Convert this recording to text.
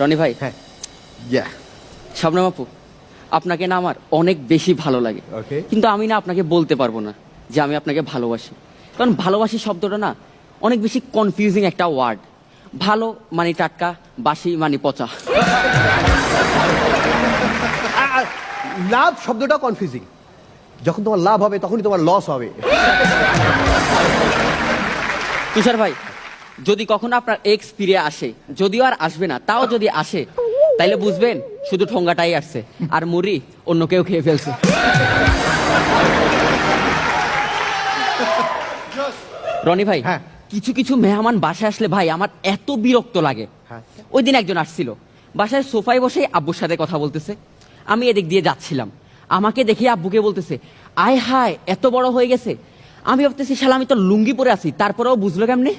রনি ভাই হ্যাঁ। ইয়া শবনম আপু আপনাকে না আমার অনেক বেশি ভালো লাগে। Okay. কিন্তু আমি না আপনাকে বলতে পারব না যে আমি আপনাকে ভালোবাসি। কারণ ভালোবাসি শব্দটা না অনেক বেশি কনফিউজিং একটা ওয়ার্ড ভালো মানে টাটকা বাসি মানে পচা। লাভ শব্দটা কনফিউজিং যখন তোমার লাভ হবে তখনই তোমার লস হবে। তুষার ভাই যদি কখনো আপনার এক্স ফিরে আসে যদিও আর আসবে না তাও যদি আসে তাইলে বুঝবেন শুধু ঠোঙ্গাটাই আসছে। আর মুড়ি অন্য কেউ খেয়ে ফেলছে। রনি ভাই হ্যাঁ। কিছু কিছু মেহমান বাসায় আসলে ভাই আমার এত বিরক্ত লাগে। হ্যাঁ। ওই দিন একজন আসছিল। বাসায় সোফায় বসে আব্বুর সাথে কথা বলতেছে। আমি এদিক দিয়ে যাচ্ছিলাম। আমাকে দেখে আব্বুকে বলতেছে আয় হায় এত বড় হয়ে গেছে। আমি ভাবতেছি শালা আমি তো লুঙ্গি পরে আছি তারপরেও বুঝলো কেমনে?